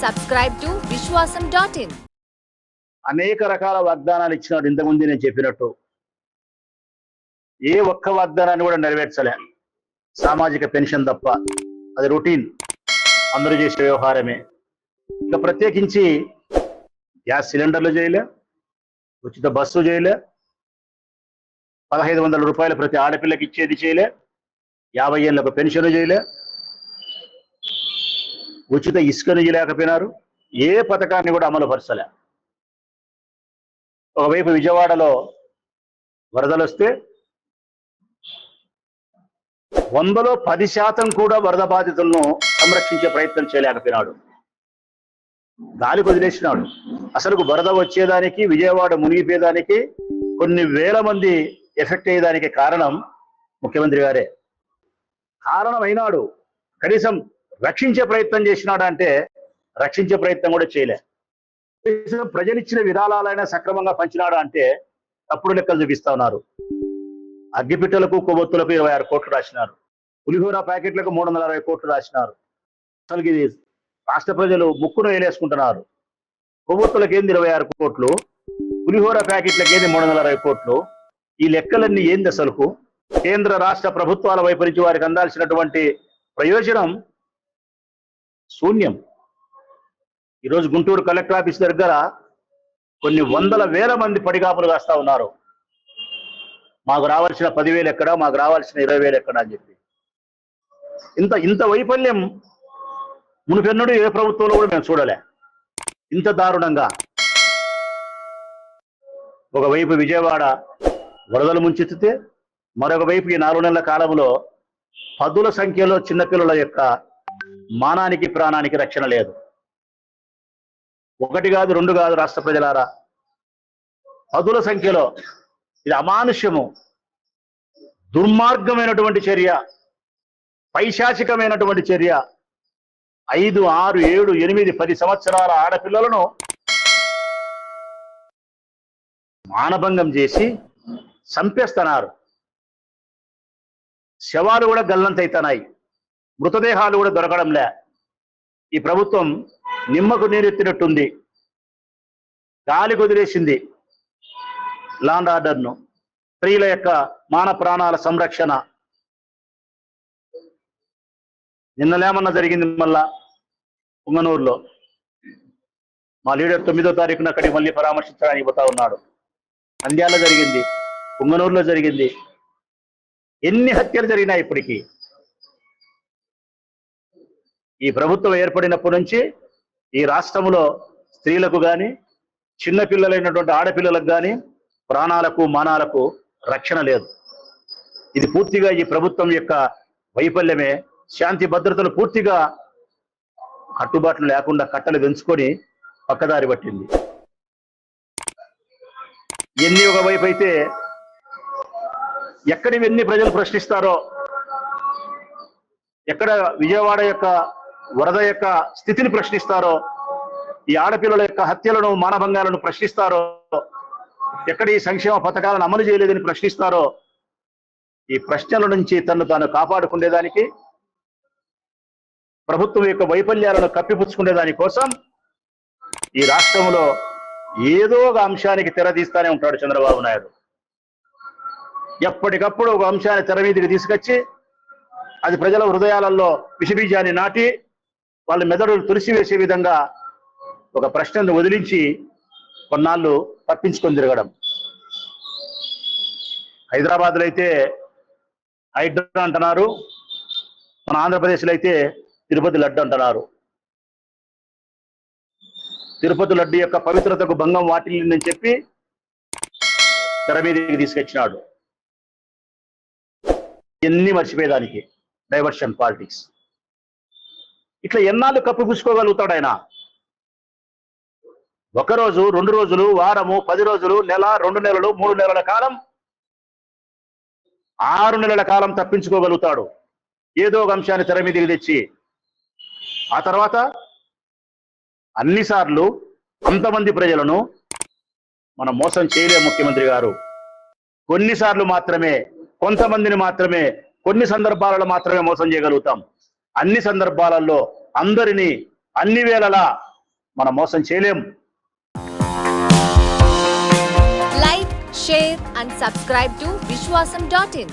Subscribe to Vishwasam dot in అనేక రకాల వాగ్దానాలు ఇచ్చినాడు ఇంతకుముందు నేను చెప్పినట్టు. ఏ ఒక్క వాగ్దానాన్ని కూడా నెరవేర్చలే. సామాజిక పెన్షన్ తప్ప. అది రొటీన్. అందరూ చేసే వ్యవహారమే. ఇంకా ప్రత్యేకించి గ్యాస్ సిలిండర్లు చేయలే. ఉచిత బస్సు చేయలే. పదహైదు వందల రూపాయలు ప్రతి ఆడపిల్లకి ఇచ్చేది చేయలే. యాభై ఏళ్ళకు పెన్షన్ చేయలే. ఉచిత ఇసుకను చేయలేకపోయినారు ఏ పథకాన్ని కూడా అమలు పరచలే. ఒకవైపు విజయవాడలో వరదలు వస్తే వందలో పది శాతం కూడా వరద బాధితులను సంరక్షించే ప్రయత్నం చేయలేకపోయినాడు. గాలి వదిలేసినాడు. అసలు వరద వచ్చేదానికి విజయవాడ మునిగిపోయేదానికి కొన్ని వేల మంది ఎఫెక్ట్ అయ్యేదానికి కారణం ముఖ్యమంత్రి గారే. కారణమైనాడు. కనీసం రక్షించే ప్రయత్నం చేసినాడు అంటే రక్షించే ప్రయత్నం కూడా చేయలే. ప్రజలిచ్చిన విరాళాలైనా సక్రమంగా పంచినాడు అంటే తప్పుడు లెక్కలు చూపిస్తా ఉన్నారు. అగ్గిపిట్టలకు కొవ్వొత్తులకు ఇరవై ఆరు కోట్లు రాసినారు. పులిహోర ప్యాకెట్లకు మూడు వందల అరవై కోట్లు రాసినారు. అసలు ఇది రాష్ట్ర ప్రజలు ముక్కును వేలేసుకుంటున్నారు. కొవ్వొత్తులకు ఏంది ఇరవై ఆరు కోట్లు? పులిహోర ప్యాకెట్లకు ఏంది మూడు వందల అరవై కోట్లు? ఈ లెక్కలన్నీ ఏంది అసలుకు? కేంద్ర రాష్ట్ర ప్రభుత్వాల వైపు నుంచి వారికి అందాల్సినటువంటి ప్రయోజనం శూన్యం. ఈరోజు గుంటూరు కలెక్టర్ ఆఫీస్ దగ్గర కొన్ని వందల వేల మంది పడిగాపులు కాస్తా ఉన్నారు. మాకు రావాల్సిన పదివేలు ఎక్కడ మాకు రావాల్సిన ఇరవై వేలు ఎక్కడ అని చెప్పి. ఇంత ఇంత వైఫల్యం మునిపెన్నడు ఏ ప్రభుత్వంలో కూడా మేము చూడలే. ఇంత దారుణంగా. ఒకవైపు విజయవాడ వరదలు ముంచెత్తితే మరొక వైపు ఈ నాలుగు నెలల కాలంలో పదుల సంఖ్యలో చిన్నపిల్లల యొక్క మానానికి ప్రాణానికి రక్షణ లేదు. ఒకటి కాదు రెండు కాదు రాష్ట్ర ప్రజలారా. పదుల సంఖ్యలో ఇది అమానుష్యము. దుర్మార్గమైనటువంటి చర్య పైశాచికమైనటువంటి చర్య. ఐదు ఆరు ఏడు ఎనిమిది పది సంవత్సరాల ఆడపిల్లలను మానభంగం చేసి చంపేస్తున్నారు. శవాలు కూడా గల్లంతైతున్నాయి మృతదేహాలు కూడా దొరకడంలే. ఈ ప్రభుత్వం నిమ్మకు నీరెత్తినట్టుంది. గాలి కుదిరేసింది లాండ్ ఆర్డర్ను. స్త్రీల యొక్క మాన ప్రాణాల సంరక్షణ. నిన్నలేమన్నా జరిగింది మళ్ళా పుంగనూరులో. మా లీడర్ తొమ్మిదో తారీఖున అక్కడికి మళ్ళీ పరామర్శించడానికి పోతా ఉన్నాడు. నంద్యాల జరిగింది పుంగనూరులో జరిగింది. ఎన్ని హత్యలు జరిగినాయి ఇప్పటికీ? ఈ ప్రభుత్వం ఏర్పడినప్పటి నుంచి ఈ రాష్ట్రంలో స్త్రీలకు కానీ చిన్న పిల్లలైనటువంటి ఆడపిల్లలకు కానీ ప్రాణాలకు మానాలకు రక్షణ లేదు. ఇది పూర్తిగా ఈ ప్రభుత్వం యొక్క వైఫల్యమే. శాంతి భద్రతలు పూర్తిగా కట్టుబాట్లు లేకుండా కట్టలు పెంచుకొని పక్కదారి పట్టింది. ఎన్ని ఒకవైపు అయితే ఎక్కడివన్నీ ప్రజలు ప్రశ్నిస్తారో ఎక్కడ విజయవాడ యొక్క వరద యొక్క స్థితిని ప్రశ్నిస్తారో ఈ ఆడపిల్లల యొక్క హత్యలను మానభంగాలను ప్రశ్నిస్తారో ఎక్కడ ఈ సంక్షేమ పథకాలను అమలు చేయలేదని ప్రశ్నిస్తారో ఈ ప్రశ్నల నుంచి తను తాను కాపాడుకునేదానికి ప్రభుత్వం యొక్క వైఫల్యాలను కప్పిపుచ్చుకునే దానికోసం ఈ రాష్ట్రంలో ఏదో ఒక అంశానికి తెరదీస్తానే ఉంటాడు చంద్రబాబు నాయుడు. ఎప్పటికప్పుడు ఒక అంశాన్ని తెర మీదకి తీసుకొచ్చి అది ప్రజల హృదయాలలో విషబీజాన్ని నాటి వాళ్ళ మెదడులు తులసివేసే విధంగా ఒక ప్రశ్నను వదిలించి కొన్నాళ్ళు తప్పించుకొని తిరగడం. హైదరాబాద్లో అయితే హైడ్రా అంటున్నారు. మన ఆంధ్రప్రదేశ్లో అయితే తిరుపతి లడ్డు అంటున్నారు. తిరుపతి లడ్డు యొక్క పవిత్రతకు భంగం వాటిల్లిందని చెప్పి తెర మీదకి తీసుకొచ్చినాడు. ఎన్ని మర్చిపోయేదానికి. Diversion politics. ఇట్లా ఎన్నాళ్ళు కప్పిపుచ్చుకోగలుగుతాడు ఆయన? ఒక రోజు రెండు రోజులు వారము పది రోజులు నెల రెండు నెలలు మూడు నెలల కాలం ఆరు నెలల కాలం తప్పించుకోగలుగుతాడు. ఏదో ఒక అంశాన్ని తెర మీదకి తెచ్చి. ఆ తర్వాత అన్నిసార్లు అంతమంది ప్రజలను మనం మోసం చేయలే ముఖ్యమంత్రి గారు. కొన్నిసార్లు మాత్రమే కొంతమందిని మాత్రమే కొన్ని సందర్భాలలో మాత్రమే మోసం చేయగలుగుతాం. అన్ని సందర్భాలలో అందరినీ అన్ని వేళలా మనం మోసం చేయలేం. Like share and subscribe to Vishwasam dot in